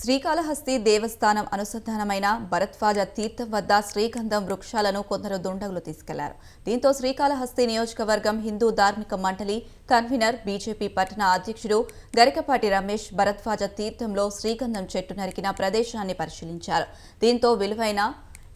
శ్రీకాళహస్తి దేవస్థానం అనుసంధానమైన భరత్వాజ తీర్థం వద్ద శ్రీగంధం వృక్షాలను కొందరు దుండగులు తీసుకెళ్ళారు. దీంతో శ్రీకాళహస్తి నియోజకవర్గం హిందూ ధార్మిక మండలి కన్వీనర్ బీజేపీ పట్టణ అధ్యక్షుడు గరికపాటి రమేష్ భరత్వాజ తీర్థంలో శ్రీగంధం చెట్టు నరికిన ప్రదేశాన్ని పరిశీలించారు. దీంతో విలువైన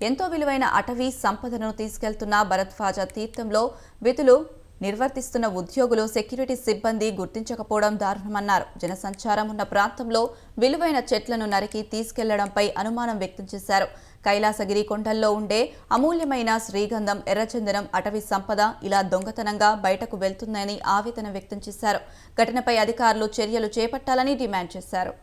ఎంతో విలువైన అటవీ సంపదను తీసుకెళ్తున్న భరత్వాజ తీర్థంలో విధులు నిర్వర్తిస్తున్న ఉద్యోగులు సెక్యూరిటీ సిబ్బంది గుర్తించకపోవడం దారుణమన్నారు. జనసంచారం ఉన్న ప్రాంతంలో విలువైన చెట్లను నరికి తీసుకెళ్ళడంపై అనుమానం వ్యక్తం చేశారు. కైలాసగిరి కొండల్లో ఉండే అమూల్యమైన శ్రీగంధం ఎర్రచందనం అటవీ సంపద ఇలా దొంగతనంగా బయటకు వెళ్తుందని ఆవేదన వ్యక్తం చేశారు. ఘటనపై అధికారులు చర్యలు చేపట్టాలని డిమాండ్ చేశారు.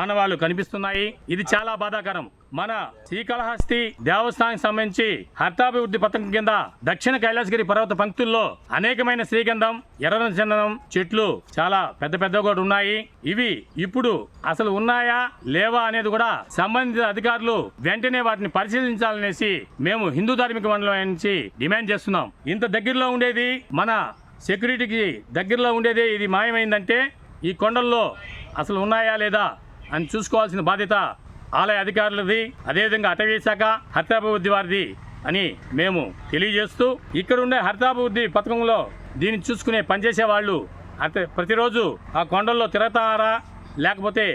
ఆనవాళ్ళు కనిపిస్తున్నాయి. ఇది చాలా బాధాకరం. మన శ్రీకాళహస్తి దేవస్థానం సంబంధించి హర్తాభివృద్ధి పథకం కింద దక్షిణ కైలాసగిరి పర్వత పంక్తుల్లో అనేకమైన శ్రీగంధం ఎర్ర చందనం చెట్లు చాలా పెద్ద పెద్ద కూడా ఉన్నాయి. ఇవి ఇప్పుడు అసలు ఉన్నాయా లేవా అనేది కూడా సంబంధిత అధికారులు వెంటనే వాటిని పరిశీలించాలనేసి మేము హిందూ ధార్మిక మండలం నుంచి డిమాండ్ చేస్తున్నాం. ఇంత దగ్గరలో ఉండేది మన సెక్యూరిటీకి దగ్గరలో ఉండేదే ఇది మాయమైందంటే ఈ కొండల్లో అసలు ఉన్నాయా లేదా అని చూసుకోవాల్సిన బాధ్యత ఆలయ అధికారులది అదేవిధంగా అటవీ శాఖ హరితాభివృద్ధి వారిది అని మేము తెలియజేస్తూ ఇక్కడ ఉండే హరితాభివృద్ధి పథకంలో దీన్ని చూసుకునే పనిచేసే వాళ్ళు అంటే ప్రతిరోజు ఆ కొండల్లో తిరుగుతారా లేకపోతే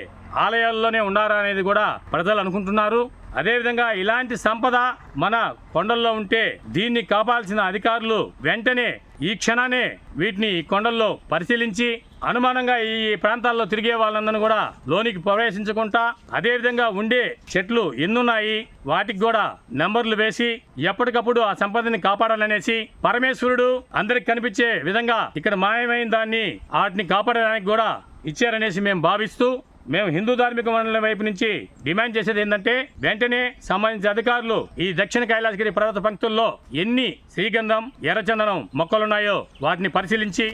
ఆలయాల్లోనే ఉన్నారా అనేది కూడా ప్రజలు అనుకుంటున్నారు. అదేవిధంగా ఇలాంటి సంపద మన కొండల్లో ఉంటే దీన్ని కాపాల్సిన అధికారులు వెంటనే ఈ క్షణానే వీటిని ఈ కొండల్లో పరిశీలించి అనుమానంగా ఈ ప్రాంతాల్లో తిరిగే వాళ్ళందరూ కూడా లోనికి ప్రవేశించకుండా అదేవిధంగా ఉండే చెట్లు ఎన్నున్నాయి వాటికి కూడా నెంబర్లు వేసి ఎప్పటికప్పుడు ఆ సంపదని కాపాడాలనేసి పరమేశ్వరుడు అందరికి కనిపించే విధంగా ఇక్కడ మాయమైన దాన్ని వాటిని కాపాడడానికి కూడా ఇచ్చారనేసి మేము భావిస్తూ మేము హిందూ ధార్మిక మండలం వైపు నుంచి డిమాండ్ చేసేది ఏంటంటే వెంటనే సంబంధించిన అధికారులు ఈ దక్షిణ కైలాసగిరి పర్వత పంక్తుల్లో ఎన్ని శ్రీగంధం ఎర్రచందనం మొక్కలున్నాయో వాటిని పరిశీలించి